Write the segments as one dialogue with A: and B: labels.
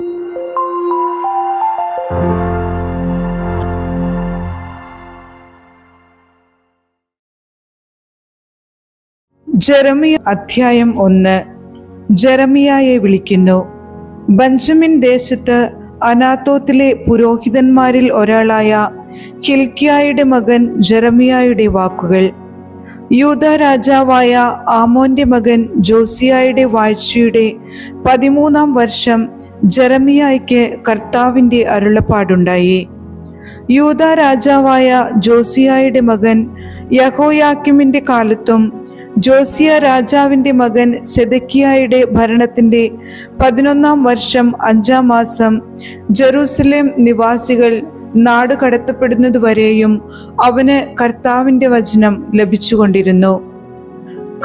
A: ജെറമിയ അധ്യായം ഒന്ന്. ജെറമിയായെ വിളിക്കുന്നു. ബഞ്ചമിൻ ദേശത്ത് അനാത്തോത്തിലെ പുരോഹിതന്മാരിൽ ഒരാളായ ഹിൽക്കിയായുടെ മകൻ ജെറമിയായുടെ വാക്കുകൾ. യൂത രാജാവായ ആമോന്റെ മകൻ ജോസിയായുടെ വാഴ്ചയുടെ പതിമൂന്നാം വർഷം ജെറമിയായ്ക്ക് കർത്താവിന്റെ അരുളപ്പാടുണ്ടായി. യൂത രാജാവായ ജോസിയായുടെ മകൻ യഹോയാക്കിമിന്റെ കാലത്തും ജോസിയ രാജാവിന്റെ മകൻ സെദക്കിയായുടെ ഭരണത്തിന്റെ പതിനൊന്നാം വർഷം അഞ്ചാം മാസം ജെറൂസലേം നിവാസികൾ നാട് കടത്തപ്പെടുന്നതുവരെയും അവന് കർത്താവിന്റെ വചനം ലഭിച്ചുകൊണ്ടിരുന്നു.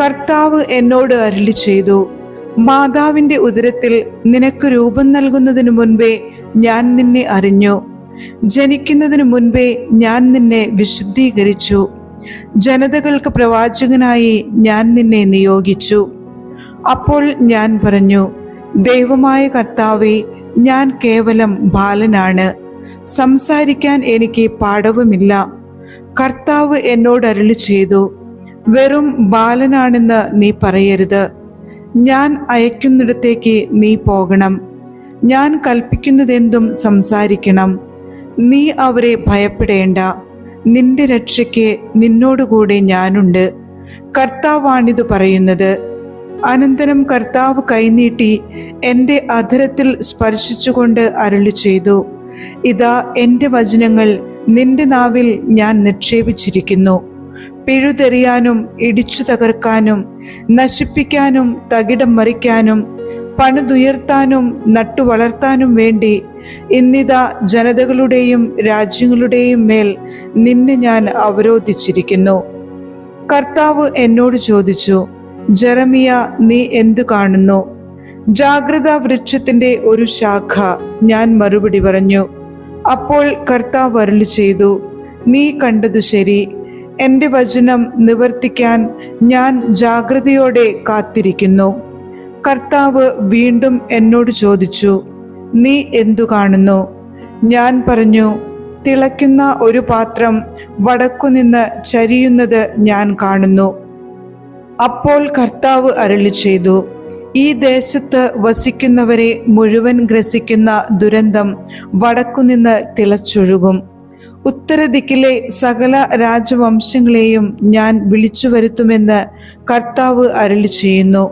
A: കർത്താവ് എന്നോട് അരുളി ചെയ്തു മാതാവിന്റെ ഉദരത്തിൽ നിനക്ക് രൂപം നൽകുന്നതിനു മുൻപേ ഞാൻ നിന്നെ അറിഞ്ഞു. ജനിക്കുന്നതിനു മുൻപേ ഞാൻ നിന്നെ വിശുദ്ധീകരിച്ചു. ജനതകൾക്ക് പ്രവാചകനായി ഞാൻ നിന്നെ നിയോഗിച്ചു. അപ്പോൾ ഞാൻ പറഞ്ഞു ദൈവമായ കർത്താവെ ഞാൻ കേവലം ബാലനാണ്. സംസാരിക്കാൻ എനിക്ക് പാടവുമില്ല കർത്താവ് എന്നോട് അരുളി ചെയ്തു വെറും ബാലനാണെന്ന് നീ പറയരുത്. ഞാൻ അയക്കുന്നിടത്തേക്ക് നീ പോകണം. ഞാൻ കൽപ്പിക്കുന്നതെന്തും സംസാരിക്കണം. നീ അവരെ ഭയപ്പെടേണ്ട. നിന്റെ രക്ഷയ്ക്ക് നിന്നോടുകൂടെ ഞാനുണ്ട്. കർത്താവാണിത് പറയുന്നത്. അനന്തരം കർത്താവ് കൈനീട്ടി എന്റെ അധരത്തിൽ സ്പർശിച്ചുകൊണ്ട് അരുളി ചെയ്തു ഇതാ എന്റെ വചനങ്ങൾ നിന്റെ നാവിൽ ഞാൻ നിക്ഷേപിച്ചിരിക്കുന്നു. പിഴുതെറിയാനും ഇടിച്ചു തകർക്കാനും നശിപ്പിക്കാനും തകിടം മറിക്കാനും പണിതുയർത്താനും നട്ടുവളർത്താനും വേണ്ടി ഇന്നിതാ ജനതകളുടെയും രാജ്യങ്ങളുടെയും മേൽ നിന്നെ ഞാൻ അവരോധിച്ചിരിക്കുന്നു. കർത്താവ് എന്നോട് ചോദിച്ചു ജെറമിയ നീ എന്തു കാണുന്നു? ജാഗ്രതാ വൃക്ഷത്തിന്റെ ഒരു ശാഖ ഞാൻ മറുപടി പറഞ്ഞു. അപ്പോൾ കർത്താവ് അരുളി ചെയ്തു നീ കണ്ടതു ശരി. എന്റെ വചനം നിവർത്തിക്കാൻ ഞാൻ ജാഗ്രതയോടെ കാത്തിരിക്കുന്നു. കർത്താവ് വീണ്ടും എന്നോട് ചോദിച്ചു നീ എന്തു കാണുന്നു? ഞാൻ പറഞ്ഞു തിളയ്ക്കുന്ന ഒരു പാത്രം വടക്കുനിന്ന് ചരിയുന്നത് ഞാൻ കാണുന്നു. അപ്പോൾ കർത്താവ് അരളി ചെയ്തു ഈ ദേശത്ത് വസിക്കുന്നവരെ മുഴുവൻ ഗ്രസിക്കുന്ന ദുരന്തം വടക്കുനിന്ന് തിളച്ചൊഴുകും. ഉത്തരദിക്കിലെ സകല രാജവംശങ്ങളെയും ഞാൻ വിളിച്ചു വരുത്തുമെന്ന് കർത്താവ് അരളി ചെയ്യുന്നു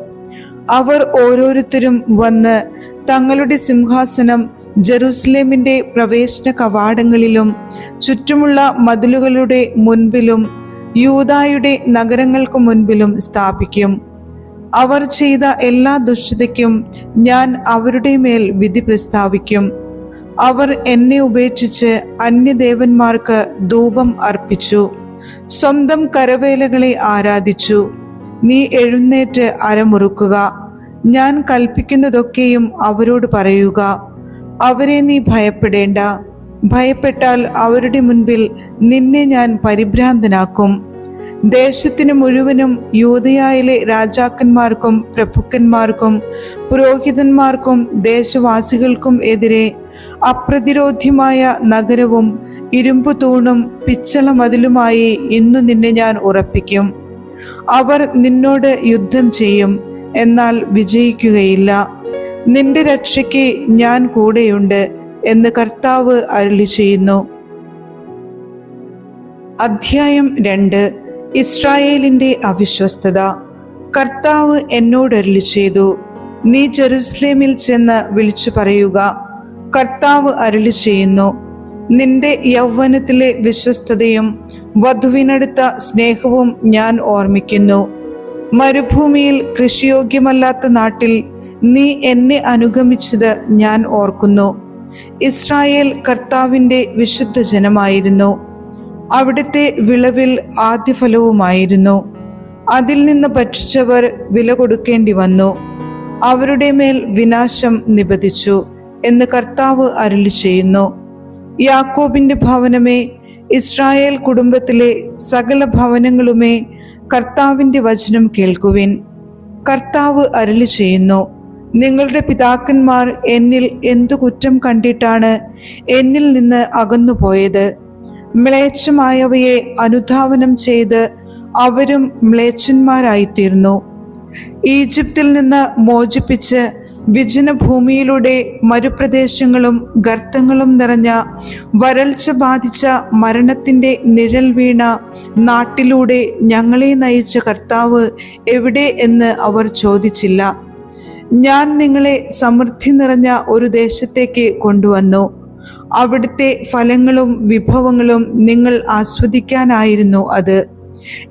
A: അവർ ഓരോരുത്തരും വന്ന് തങ്ങളുടെ സിംഹാസനം ജെറൂസലേമിന്റെ പ്രവേശന കവാടങ്ങളിലും ചുറ്റുമുള്ള മതിലുകളുടെ മുൻപിലും യൂതായുടെ നഗരങ്ങൾക്ക് മുൻപിലും സ്ഥാപിക്കും. അവർ ചെയ്ത എല്ലാ ദുഷ്ടതയ്ക്കും ഞാൻ അവരുടെ മേൽ വിധി പ്രസ്താവിക്കും. അവർ എന്നെ ഉപേക്ഷിച്ച് അന്യദേവന്മാർക്ക് ധൂപം അർപ്പിച്ചു. സ്വന്തം കരവേലകളെ ആരാധിച്ചു. നീ എഴുന്നേറ്റ് അരമുറുക്കുക. ഞാൻ കൽപ്പിക്കുന്നതൊക്കെയും അവരോട് പറയുക. അവരെ നീ ഭയപ്പെടേണ്ട. ഭയപ്പെട്ടാൽ അവരുടെ മുൻപിൽ നിന്നെ ഞാൻ പരിഭ്രാന്തനാക്കും. ദേശത്തിന് മുഴുവനും യൂതയായിലെ രാജാക്കന്മാർക്കും പ്രഭുക്കന്മാർക്കും പുരോഹിതന്മാർക്കും ദേശവാസികൾക്കും എതിരെ അപ്രതിരോധ്യമായ നഗരവും ഇരുമ്പു തൂണും പിച്ചള മതിലുമായി ഇന്നു നിന്നെ ഞാൻ ഉറപ്പിക്കും. അവർ നിന്നോട് യുദ്ധം ചെയ്യും എന്നാൽ വിജയിക്കുകയില്ല. നിന്റെ രക്ഷയ്ക്ക് ഞാൻ കൂടെയുണ്ട് എന്ന് കർത്താവ് അരുളി ചെയ്യുന്നു. അധ്യായം രണ്ട്. ഇസ്രായേലിന്റെ അവിശ്വസ്തത. കർത്താവ് എന്നോട് അരുളി ചെയ്തു നീ ജെറുസലേമിൽ ചെന്ന് വിളിച്ചു പറയുക. കർത്താവ് അരുളി ചെയ്യുന്നു. നിന്റെ യൗവനത്തിലെ വിശ്വസ്തതയും വധുവിനടുത്ത സ്നേഹവും ഞാൻ ഓർമ്മിക്കുന്നു. മരുഭൂമിയിൽ കൃഷിയോഗ്യമല്ലാത്ത നാട്ടിൽ നീ എന്നെ അനുഗമിച്ചത് ഞാൻ ഓർക്കുന്നു. ഇസ്രായേൽ കർത്താവിന്റെ വിശുദ്ധ ജനമായിരുന്നു. അവിടുത്തെ വിളവിൽ ആദ്യഫലവുമായിരുന്നു. അതിൽ നിന്ന് ഭക്ഷിച്ചവർ വില കൊടുക്കേണ്ടി വന്നു. അവരുടെ മേൽ വിനാശം നിബദിച്ചു എന്ന് കർത്താവ് അരുളി ചെയ്യുന്നു. യാക്കോബിന്റെ ഭവനമേ ഇസ്രായേൽ കുടുംബത്തിലെ സകല ഭവനങ്ങളുമേ കർത്താവിന്റെ വചനം കേൾക്കുവിൻ. കർത്താവ് അരുളി ചെയ്യുന്നു നിങ്ങളുടെ പിതാക്കന്മാർ എന്നിൽ എന്തു കുറ്റം കണ്ടിട്ടാണ് എന്നിൽ നിന്ന് അകന്നുപോയത്? മ്ലേച്ഛമായവയെ അനുധാവനം ചെയ്ത് അവരും മ്ലേച്ഛന്മാരായിത്തീർന്നു. ഈജിപ്തിൽ നിന്ന് മോചിപ്പിച്ച് വിജനഭൂമിയിലൂടെ മരുപ്രദേശങ്ങളും ഗർത്തങ്ങളും നിറഞ്ഞ വരൾച്ച ബാധിച്ച മരണത്തിന്റെ നിഴൽ വീണ നാട്ടിലൂടെ ഞങ്ങളെ നയിച്ച കർത്താവ് എവിടെ എന്ന് അവർ ചോദിച്ചില്ല. ഞാൻ നിങ്ങളെ സമൃദ്ധി നിറഞ്ഞ ഒരു ദേശത്തേക്ക് കൊണ്ടുവന്നു. അവിടുത്തെ ഫലങ്ങളും വിഭവങ്ങളും നിങ്ങൾ ആസ്വദിക്കാനായിരുന്നു അത്.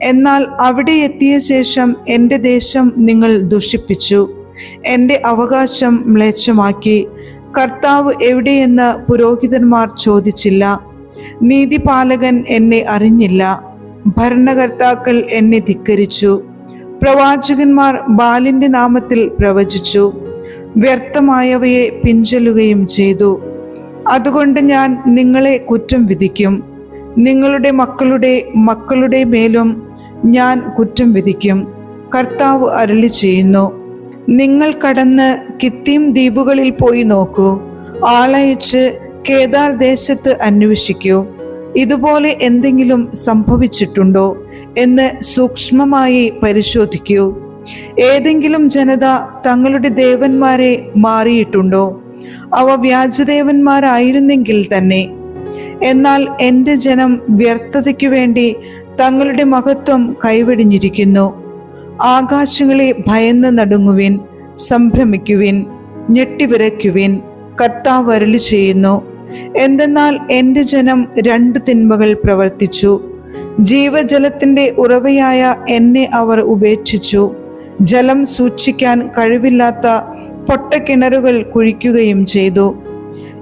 A: എന്നാൽ അവിടെ എത്തിയ ശേഷം എന്റെ ദേശം നിങ്ങൾ ദുഷിപ്പിച്ചു. എന്റെ അവകാശം മ്ലേച്ഛമാക്കി. കർത്താവ് എവിടെയെന്ന് പുരോഹിതന്മാർ ചോദിച്ചില്ല. നീതിപാലകൻ എന്നെ അറിഞ്ഞില്ല. ഭരണകർത്താക്കൾ എന്നെ ധിക്കരിച്ചു. പ്രവാചകന്മാർ ബാലിന്റെ നാമത്തിൽ പ്രവചിച്ചു. വ്യർത്ഥമായവയെ പിഞ്ചൊല്ലുകയും ചെയ്തു. അതുകൊണ്ട് ഞാൻ നിങ്ങളെ കുറ്റം വിധിക്കും. നിങ്ങളുടെ മക്കളുടെ മക്കളുടെ മേലും ഞാൻ കുറ്റം വിധിക്കും. കർത്താവ് അരളി ചെയ്യുന്നു നിങ്ങൾ കടന്ന് കിത്തീം ദ്വീപുകളിൽ പോയി നോക്കൂ. ആളയച്ച് കേദാർ ദേശത്ത് അന്വേഷിക്കൂ. ഇതുപോലെ എന്തെങ്കിലും സംഭവിച്ചിട്ടുണ്ടോ എന്ന് സൂക്ഷ്മമായി പരിശോധിക്കൂ. ഏതെങ്കിലും ജനത തങ്ങളുടെ ദേവന്മാരെ മാറിയിട്ടുണ്ടോ? അവ വ്യാജദേവന്മാരായിരുന്നെങ്കിൽ തന്നെ. എന്നാൽ എന്റെ ജനം വ്യർത്ഥതയ്ക്കു വേണ്ടി തങ്ങളുടെ മഹത്വം കൈവെടിഞ്ഞിരിക്കുന്നു. ആകാശങ്ങളെ ഭയന്ന് നടുങ്ങുവിൻ സംഭ്രമിക്കുവിൻ ഞെട്ടിവിറയ്ക്കുവിൻ കർത്താവ് ചെയ്യുന്നു. എന്തെന്നാൽ എന്റെ ജനം രണ്ട് തിന്മകൾ പ്രവർത്തിച്ചു. ജീവജലത്തിന്റെ ഉറവയായ എന്നെ അവർ ഉപേക്ഷിച്ചു. ജലം സൂക്ഷിക്കാൻ കഴിവില്ലാത്ത പൊട്ടക്കിണറുകൾ കുഴിക്കുകയും ചെയ്തു.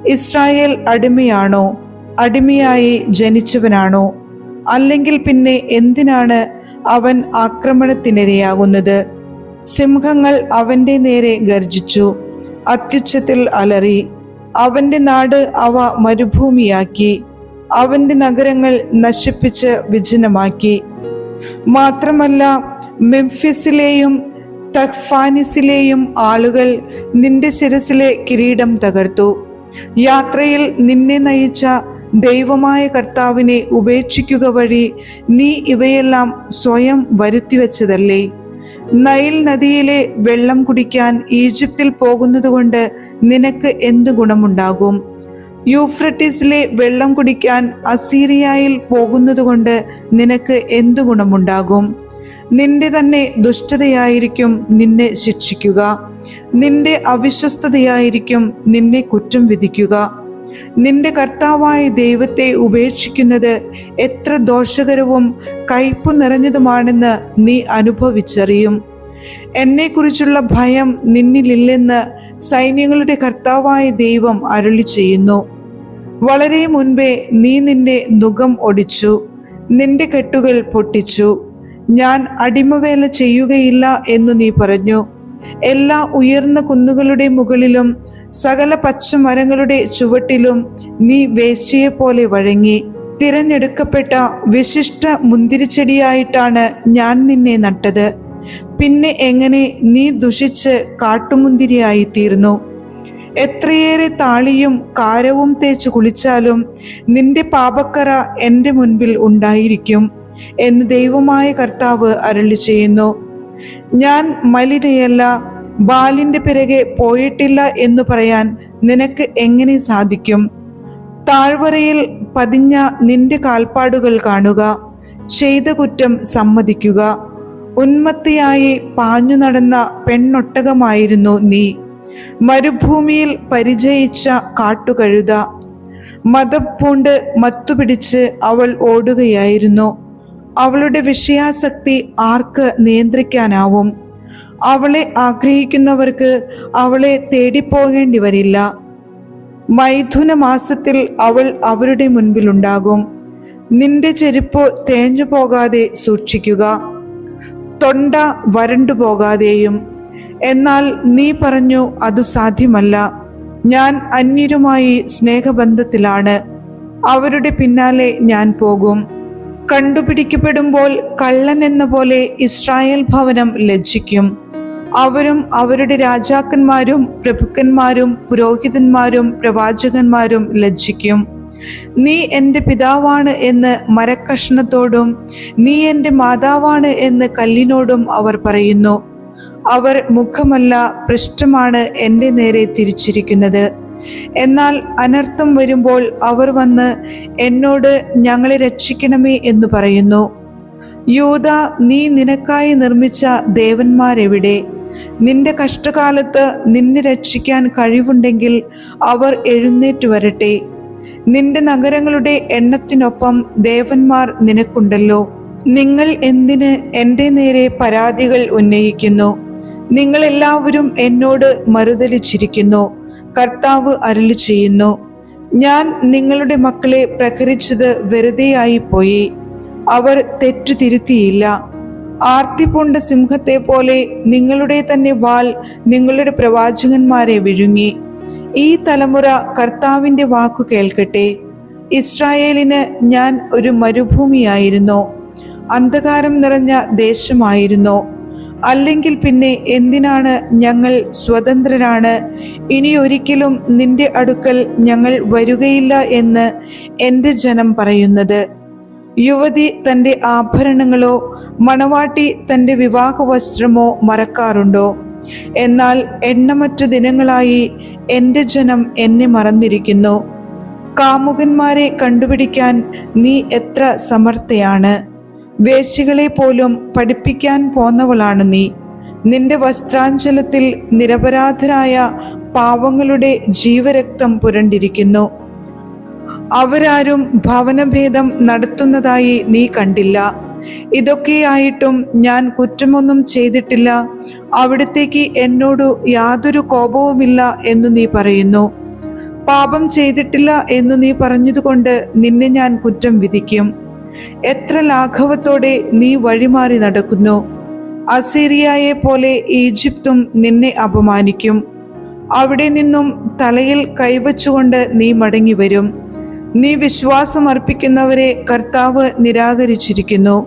A: ഇസ്രായേൽ അടിമയാണോ? അടിമയായി ജനിച്ചവനാണോ? അല്ലെങ്കിൽ പിന്നെ എന്തിനാണ് അവൻ ആക്രമണത്തിനിരയാകുന്നത്. സിംഹങ്ങൾ അവന്റെ നേരെ ഗർജിച്ചു അത്യുച്ചത്തിൽ അലറി. അവന്റെ നാട് അവ മരുഭൂമിയാക്കി. അവന്റെ നഗരങ്ങൾ നശിപ്പിച്ച് വിജനമാക്കി. മാത്രമല്ല മെംഫിസിലെയും തഹ്ഫാനിസിലെയും ആളുകൾ നിന്റെ ശിരസിലെ കിരീടം തകർത്തു. യാത്രയിൽ നിന്നെ നയിച്ച ദൈവമായ കർത്താവിനെ ഉപേക്ഷിക്കുക വഴി നീ ഇവയെല്ലാം സ്വയം വരുത്തിവെച്ചതല്ലേ? നൈൽ നദിയിലെ വെള്ളം കുടിക്കാൻ ഈജിപ്തിൽ പോകുന്നതുകൊണ്ട് നിനക്ക് എന്ത് ഗുണമുണ്ടാകും? യൂഫ്രട്ടീസിലെ വെള്ളം കുടിക്കാൻ അസീറിയയിൽ പോകുന്നതുകൊണ്ട് നിനക്ക് എന്ത് ഗുണമുണ്ടാകും? നിന്റെ തന്നെ ദുഷ്ടതയായിരിക്കും നിന്നെ ശിക്ഷിക്കുക. നിന്റെ അവിശ്വസ്തതയായിരിക്കും നിന്നെ കുറ്റം വിധിക്കുക. നിന്റെ കർത്താവായ ദൈവത്തെ ഉപേക്ഷിക്കുന്നത് എത്ര ദോഷകരവും കയ്പു നിറഞ്ഞതുമാണെന്ന് നീ അനുഭവിച്ചറിയും. എന്നെക്കുറിച്ചുള്ള ഭയം നിന്നിലില്ലെന്ന് സൈന്യങ്ങളുടെ കർത്താവായ ദൈവം അരുളി ചെയ്യുന്നു വളരെ മുൻപേ നീ നിന്റെ നുഖം ഒടിച്ചു നിന്റെ കെട്ടുകൾ പൊട്ടിച്ചു. ഞാൻ അടിമവേല ചെയ്യുകയില്ല എന്നു നീ പറഞ്ഞു. എല്ലാ ഉയർന്ന കുന്നുകളുടെ മുകളിലും സകല പച്ചമരങ്ങളുടെ ചുവട്ടിലും നീ വേശ്യയെ പോലെ വഴങ്ങി. തിരഞ്ഞെടുക്കപ്പെട്ട വിശിഷ്ട മുന്തിരിച്ചെടിയായിട്ടാണ് ഞാൻ നിന്നെ നട്ടത്. പിന്നെ എങ്ങനെ നീ ദുഷിച്ച് കാട്ടുമുന്തിരിയായി തീർന്നു എത്രയേറെ താളിയും കാരവും തേച്ച് കുളിച്ചാലും നിന്റെ പാപക്കറ എന്റെ മുൻപിൽ ഉണ്ടായിരിക്കും എന്ന് ദൈവമായ കർത്താവ് അരളി ചെയ്യുന്നു ഞാൻ മലിനയല്ല ബാലിന്റെ പിറകെ പോയിട്ടില്ല എന്ന് പറയാൻ നിനക്ക് എങ്ങനെ സാധിക്കും? താഴ്വരയിൽ പതിഞ്ഞ നിന്റെ കാൽപ്പാടുകൾ കാണുക ചെയ്ത കുറ്റം സമ്മതിക്കുക. ഉന്മത്തിയായി പാഞ്ഞു നടന്ന പെണ്ണൊട്ടകമായിരുന്നു നീ. മരുഭൂമിയിൽ പരിചയിച്ച കാട്ടുകഴുത. മതം പൂണ്ട് മത്തുപിടിച്ച് അവൾ ഓടുകയായിരുന്നു. അവളുടെ വിഷയാസക്തി ആർക്ക് നിയന്ത്രിക്കാനാവും? അവളെ ആഗ്രഹിക്കുന്നവർക്ക് അവളെ തേടിപ്പോകേണ്ടി വരില്ല. മൈഥുന മാസത്തിൽ അവൾ അവരുടെ മുൻപിലുണ്ടാകും. നിന്റെ ചെരുപ്പ് തേഞ്ഞു പോകാതെ സൂക്ഷിക്കുക. തൊണ്ട വരണ്ടു പോകാതെയും. എന്നാൽ നീ പറഞ്ഞു അത് സാധ്യമല്ല. ഞാൻ അന്യരുമായി സ്നേഹബന്ധത്തിലാണ്. അവരുടെ പിന്നാലെ ഞാൻ പോകും. കണ്ടുപിടിക്കപ്പെടുമ്പോൾ കള്ളൻ എന്ന പോലെ ഇസ്രായേൽ ഭവനം ലജ്ജിക്കും. അവരും അവരുടെ രാജാക്കന്മാരും പ്രഭുക്കന്മാരും പുരോഹിതന്മാരും പ്രവാചകന്മാരും ലജ്ജിക്കും. നീ എന്റെ പിതാവാണ് എന്ന് മരക്കഷ്ണത്തോടും നീ എന്റെ മാതാവാണ് എന്ന് കല്ലിനോടും അവർ പറയുന്നു. അവർ മുഖമല്ല പൃഷ്ഠമാണ് എന്റെ നേരെ തിരിച്ചിരിക്കുന്നത്. എന്നാൽ അനർത്ഥം വരുമ്പോൾ അവർ വന്ന് എന്നോട് ഞങ്ങളെ രക്ഷിക്കണമേ എന്ന് പറയുന്നു. യൂത നീ നിനക്കായി നിർമ്മിച്ച ദേവന്മാരെവിടെ? നിന്റെ കഷ്ടകാലത്ത് നിന്നെ രക്ഷിക്കാൻ കഴിവുണ്ടെങ്കിൽ അവർ എഴുന്നേറ്റ് വരട്ടെ. നിന്റെ നഗരങ്ങളുടെ എണ്ണത്തിനൊപ്പം ദേവന്മാർ നിനക്കുണ്ടല്ലോ. നിങ്ങൾ എന്തിന് എന്റെ നേരെ പരാതികൾ ഉന്നയിക്കുന്നു? നിങ്ങൾ എല്ലാവരും എന്നോട് മറുതലിച്ചിരിക്കുന്നു കർത്താവ് അരുളി ചെയ്യുന്നു. ഞാൻ നിങ്ങളുടെ മക്കളെ പ്രഹരിച്ചത് വെറുതെയായി പോയി അവർ തെറ്റു തിരുത്തിയില്ല ആർത്തിപൂണ്ട സിംഹത്തെ പോലെ നിങ്ങളുടെ തന്നെ വാൾ നിങ്ങളുടെ പ്രവാചകന്മാരെ വിഴുങ്ങി. ഈ തലമുറ കർത്താവിന്റെ വാക്കു കേൾക്കട്ടെ. ഇസ്രായേലിന് ഞാൻ ഒരു മരുഭൂമിയായിരുന്നു. അന്ധകാരം നിറഞ്ഞ ദേശമായിരുന്നു. അല്ലെങ്കിൽ പിന്നെ എന്തിനാണ് ഞങ്ങൾ സ്വതന്ത്രരാണ്? ഇനി ഒരിക്കലും നിന്റെ അടുക്കൽ ഞങ്ങൾ വരികയില്ല എന്ന് എന്റെ ജനം പറയുന്നത്. യുവതി തന്റെ ആഭരണങ്ങളോ മണവാട്ടി തന്റെ വിവാഹ വസ്ത്രമോ മറക്കാറുണ്ടോ? എന്നാൽ എണ്ണമറ്റ ദിനങ്ങളായി എന്റെ ജനം എന്നെ മറന്നിരിക്കുന്നു. കാമുകന്മാരെ കണ്ടുപിടിക്കാൻ നീ എത്ര സമർത്ഥയാണ്. വേശികളെ പോലും പഠിപ്പിക്കാൻ പോന്നവളാണ് നീ. നിന്റെ വസ്ത്രാഞ്ചലത്തിൽ നിരപരാധരായ പാവങ്ങളുടെ ജീവരക്തം പുരണ്ടിരിക്കുന്നു. അവരാരും ഭവനഭേദം നടത്തുന്നതായി നീ കണ്ടില്ല. ഇതൊക്കെയായിട്ടും ഞാൻ കുറ്റമൊന്നും ചെയ്തിട്ടില്ല. അവിടത്തേക്ക് എന്നോട് യാതൊരു കോപവുമില്ല എന്നു നീ പറയുന്നു. പാപം ചെയ്തിട്ടില്ല എന്ന് നീ പറഞ്ഞതുകൊണ്ട് നിന്നെ ഞാൻ കുറ്റം വിധിക്കും. എത്ര ലാഘവത്തോടെ നീ വഴിമാറി നടക്കുന്നു. അസീറിയയെ പോലെ ഈജിപ്തും നിന്നെ അപമാനിക്കും. അവിടെ നിന്നും തലയിൽ കൈവച്ചുകൊണ്ട് നീ മടങ്ങി വരും നീ വിശ്വാസം അർപ്പിക്കുന്നവരെ കർത്താവ് നിരാകരിച്ചിരിക്കുന്നു.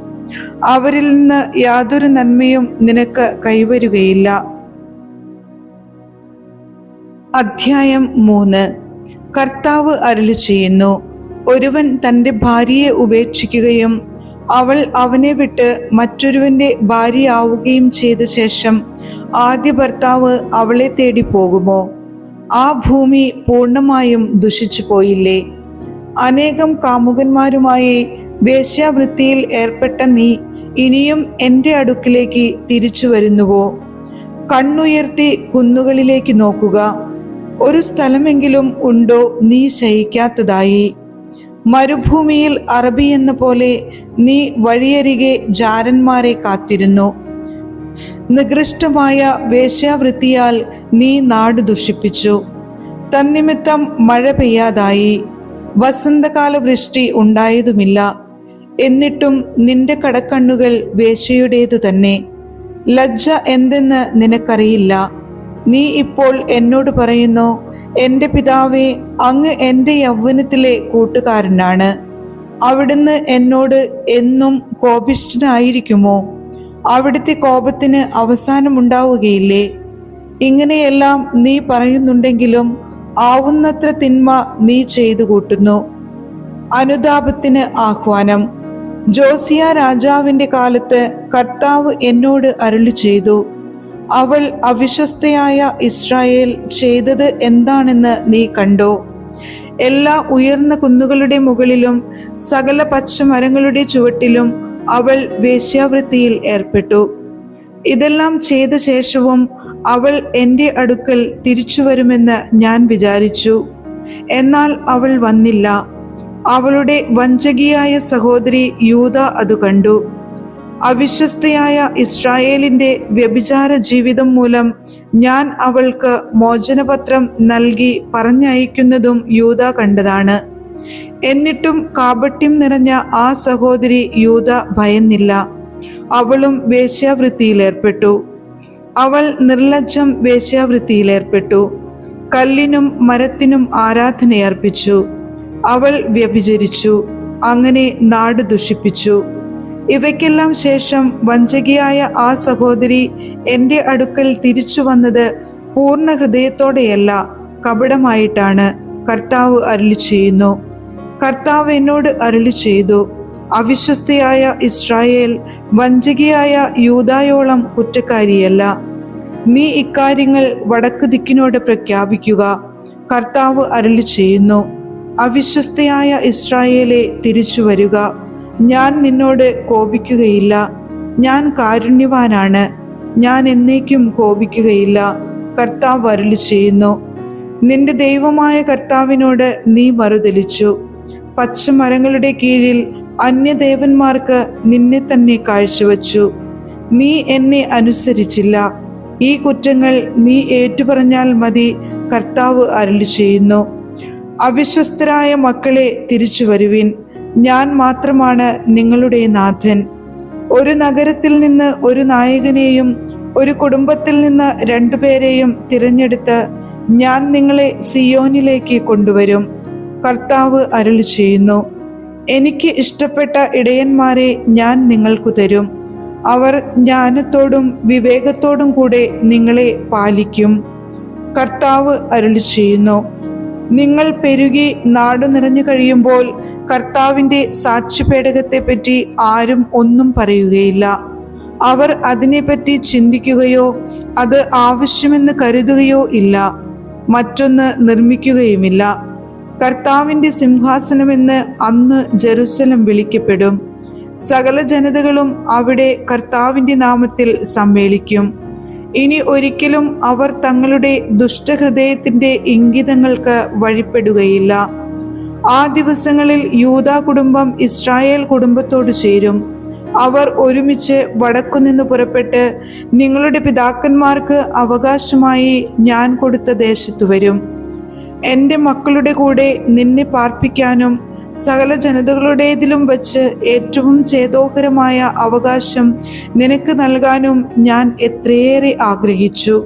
A: അവരിൽ നിന്ന് യാതൊരു നന്മയും നിനക്ക് കൈവരുകയില്ല. അധ്യായം മൂന്ന്. കർത്താവ് അരുളി ചെയ്യുന്നു ഒരുവൻ തന്റെ ഭാര്യയെ ഉപേക്ഷിക്കുകയും അവൾ അവനെ വിട്ട് മറ്റൊരുവന്റെ ഭാര്യയാവുകയും ചെയ്ത ശേഷം ആദ്യ ഭർത്താവ് അവളെ തേടി പോകുമോ ആ ഭൂമി പൂർണമായും ദുഷിച്ചു പോയില്ലേ അനേകം കാമുകന്മാരുമായി വേശ്യാവൃത്തിയിൽ ഏർപ്പെട്ട നീ ഇനിയും എന്റെ അടുക്കിലേക്ക് തിരിച്ചു വരുന്നുവോ? കണ്ണുയർത്തി കുന്നുകളിലേക്ക് നോക്കുക. ഒരു സ്ഥലമെങ്കിലും ഉണ്ടോ നീ ശയിക്കാത്തതായി? മരുഭൂമിയിൽ അറബി എന്ന പോലെ നീ വഴിയരികെ ജാരന്മാരെ കാത്തിരുന്നു. നികൃഷ്ടമായ വേശ്യാവൃത്തിയാൽ നീ നാട് ദുഷിപ്പിച്ചു. തന്നിമിത്തം മഴ പെയ്യാതായി. വസന്തകാല വൃഷ്ടി ഉണ്ടായതുമില്ല. എന്നിട്ടും നിന്റെ കടക്കണ്ണുകൾ വേശയുടേതു തന്നെ. ലജ്ജ എന്തെന്ന് നിനക്കറിയില്ല. നീ ഇപ്പോൾ എന്നോട് പറയുന്നു എന്റെ പിതാവേ അങ്ങ് എന്റെ യൗവനത്തിലെ കൂട്ടുകാരനാണ്. അവിടുന്ന് എന്നോട് എന്നും കോപിഷ്ഠനായിരിക്കുമോ? അവിടുത്തെ കോപത്തിന് അവസാനമുണ്ടാവുകയില്ലേ? ഇങ്ങനെയെല്ലാം നീ പറയുന്നുണ്ടെങ്കിലും ആവുന്നത്ര തിന്മ നീ ചെയ്തു കൂട്ടുന്നു. അനുതാപത്തിന് ആഹ്വാനം. ജോസിയ രാജാവിന്റെ കാലത്ത് കർത്താവ് എന്നോട് അരുളി ചെയ്തു അവൾ അവിശ്വസ്തയായ ഇസ്രായേൽ ചെയ്തത് എന്താണെന്ന് നീ കണ്ടോ? എല്ലാ ഉയർന്ന കുന്നുകളുടെ മുകളിലും സകല പച്ചമരങ്ങളുടെ ചുവട്ടിലും അവൾ വേശ്യാവൃത്തിയിൽ ഏർപ്പെട്ടു. ഇതെല്ലാം ചെയ്ത ശേഷവും അവൾ എന്റെ അടുക്കൽ തിരിച്ചു വരുമെന്ന് ഞാൻ വിചാരിച്ചു. എന്നാൽ അവൾ വന്നില്ല. അവളുടെ വഞ്ചകിയായ സഹോദരി യൂത അത് കണ്ടു. അവിശ്വസ്തയായ ഇസ്രായേലിന്റെ വ്യഭിചാര ജീവിതം മൂലം ഞാൻ അവൾക്ക് മോചനപത്രം നൽകി പറഞ്ഞയക്കുന്നതും യൂത കണ്ടതാണ്. എന്നിട്ടും കാപട്യം നിറഞ്ഞ ആ സഹോദരി യൂത ഭയന്നില്ല. അവളും വേശ്യാവൃത്തിയിലേർപ്പെട്ടു. അവൾ നിർലജ്ജം വേശ്യാവൃത്തിയിലേർപ്പെട്ടു. കല്ലിനും മരത്തിനും ആരാധനയർപ്പിച്ചു. അവൾ വ്യഭിചരിച്ചു. അങ്ങനെ നാട് ദുഷിപ്പിച്ചു. ഇവയ്ക്കെല്ലാം ശേഷം വഞ്ചകിയായ ആ സഹോദരി എന്റെ അടുക്കൽ തിരിച്ചു വന്നത് പൂർണ ഹൃദയത്തോടെയല്ല കപടമായിട്ടാണ് കർത്താവ് അരുളി ചെയ്യുന്നു കർത്താവ് എന്നോട് അരുളി ചെയ്തു അവിശ്വസ്തയായ ഇസ്രായേൽ വഞ്ചകിയായ യൂതായോളം കുറ്റക്കാരിയല്ല. നീ ഇക്കാര്യങ്ങൾ വടക്ക് ദിക്കിനോട് പ്രഖ്യാപിക്കുക. കർത്താവ് അരളി ചെയ്യുന്നു. അവിശ്വസ്തയായ ഇസ്രായേലെ തിരിച്ചു വരിക. ഞാൻ നിന്നോട് കോപിക്കുകയില്ല. ഞാൻ കാരുണ്യവാനാണ്. ഞാൻ എന്നേക്കും കോപിക്കുകയില്ല. കർത്താവ് അരളി ചെയ്യുന്നു. നിന്റെ ദൈവമായ കർത്താവിനോട് നീ മറുതലിച്ചു പച്ചമരങ്ങളുടെ കീഴിൽ അന്യദേവന്മാർക്ക് നിന്നെ തന്നെ കാഴ്ചവെച്ചു. നീ എന്നെ അനുസരിച്ചില്ല. ഈ കുറ്റങ്ങൾ നീ ഏറ്റുപറഞ്ഞാൽ മതി കർത്താവ് അരുളി ചെയ്യുന്നു അവിശ്വസ്തരായ മക്കളെ തിരിച്ചു വരുവിൻ. ഞാൻ മാത്രമാണ് നിങ്ങളുടെ നാഥൻ. ഒരു നഗരത്തിൽ നിന്ന് ഒരു നായകനെയും ഒരു കുടുംബത്തിൽ നിന്ന് രണ്ടുപേരെയും തിരഞ്ഞെടുത്ത് ഞാൻ നിങ്ങളെ സിയോനിലേക്ക് കൊണ്ടുവരും. കർത്താവ് അരുളി ചെയ്യുന്നു എനിക്ക് ഇഷ്ടപ്പെട്ട ഇടയന്മാരെ ഞാൻ നിങ്ങൾക്കു തരും. അവർ ജ്ഞാനത്തോടും വിവേകത്തോടും കൂടെ നിങ്ങളെ പാലിക്കും. കർത്താവ് അരുളി ചെയ്യുന്നു നിങ്ങൾ പെരുകി നാടു നിറഞ്ഞു കഴിയുമ്പോൾ കർത്താവിന്റെ സാക്ഷ്യപേടകത്തെ പറ്റി ആരും ഒന്നും പറയുകയില്ല. അവർ അതിനെപ്പറ്റി ചിന്തിക്കുകയോ അത് ആവശ്യമെന്ന് കരുതുകയോ ഇല്ല. മറ്റൊന്ന് നിർമ്മിക്കുകയുമില്ല. കർത്താവിന്റെ സിംഹാസനമെന്ന് അന്ന് ജെറുസലം വിളിക്കപ്പെടും. സകല ജനതകളും അവിടെ കർത്താവിന്റെ നാമത്തിൽ സമ്മേളിക്കും. ഇനി ഒരിക്കലും അവർ തങ്ങളുടെ ദുഷ്ടഹൃദയത്തിന്റെ ഇംഗിതങ്ങൾക്ക് വഴിപ്പെടുകയില്ല. ആ ദിവസങ്ങളിൽ യൂത കുടുംബം ഇസ്രായേൽ കുടുംബത്തോട് ചേരും. അവർ ഒരുമിച്ച് വടക്കുനിന്ന് പുറപ്പെട്ട് നിങ്ങളുടെ പിതാക്കന്മാർക്ക് അവകാശമായി ഞാൻ കൊടുത്ത ദേശത്തു വരും. എന്റെ മക്കളുടെ കൂടെ നിന്നെ പാർപ്പിക്കാനും സകല ജനതകളുടേതിലും വച്ച് ഏറ്റവും ചേതോഹരമായ അവകാശം നിനക്ക് നൽകാനും ഞാൻ എത്രയേറെ ആഗ്രഹിച്ചു.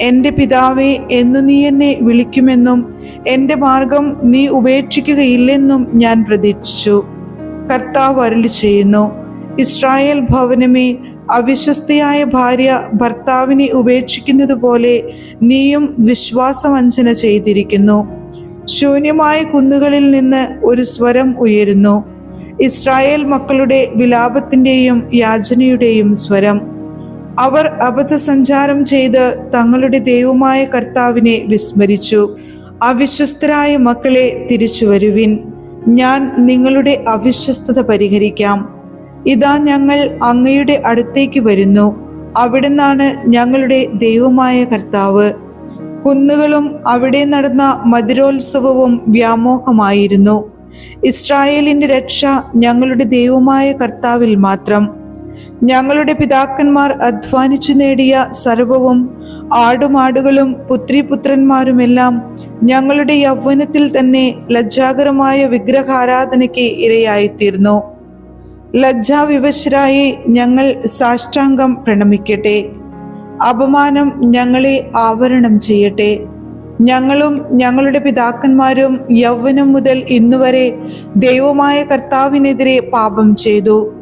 A: എന്റെ പിതാവെ എന്നു നീ എന്നെ വിളിക്കുമെന്നും എന്റെ മാർഗം നീ ഉപേക്ഷിക്കുകയില്ലെന്നും ഞാൻ പ്രതീക്ഷിച്ചു. കർത്താവ് അരുളി ചെയ്യുന്നു ഇസ്രായേൽ ഭവനമേ അവിശ്വസ്തയായ ഭാര്യ ഭർത്താവിനെ ഉപേക്ഷിക്കുന്നത് പോലെ നീയും വിശ്വാസവഞ്ചന ചെയ്തിരിക്കുന്നു. ശൂന്യമായ കുന്നുകളിൽ നിന്ന് ഒരു സ്വരം ഉയരുന്നു. ഇസ്രായേൽ മക്കളുടെ വിലാപത്തിന്റെയും യാചനയുടെയും സ്വരം. അവർ അബദ്ധസഞ്ചാരം ചെയ്ത് തങ്ങളുടെ ദൈവമായ കർത്താവിനെ വിസ്മരിച്ചു. അവിശ്വസ്തരായ മക്കളെ തിരിച്ചു വരുവിൻ ഞാൻ നിങ്ങളുടെ അവിശ്വസ്തത പരിഹരിക്കാം. ഇതാ ഞങ്ങൾ അങ്ങയുടെ അടുത്തേക്ക് വരുന്നു. അവിടുന്നാണ് ഞങ്ങളുടെ ദൈവമായ കർത്താവ്. കുന്നുകളും അവിടെ നടന്ന മധുരോത്സവവും വ്യാമോഹമായിരുന്നു. ഇസ്രായേലിന്റെ രക്ഷ ഞങ്ങളുടെ ദൈവമായ കർത്താവിൽ മാത്രം. ഞങ്ങളുടെ പിതാക്കന്മാർ അധ്വാനിച്ചു നേടിയ സർവവും ആടുമാടുകളും പുത്രിപുത്രന്മാരുമെല്ലാം ഞങ്ങളുടെ യൗവനത്തിൽ തന്നെ ലജ്ജാകരമായ വിഗ്രഹാരാധനയ്ക്ക് ഇരയായിത്തീർന്നു. ലജ്ജാവിവശരായി ഞങ്ങൾ സാഷ്ടാംഗം പ്രണമിക്കട്ടെ. അപമാനം ഞങ്ങളെ ആവരണം ചെയ്യട്ടെ. ഞങ്ങളും ഞങ്ങളുടെ പിതാക്കന്മാരും യൗവനം മുതൽ ഇന്നുവരെ ദൈവമായ കർത്താവിനെതിരെ പാപം ചെയ്തു.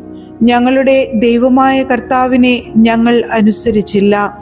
A: ഞങ്ങളുടെ ദൈവമായ കർത്താവിനെ ഞങ്ങൾ അനുസരിച്ചില്ല.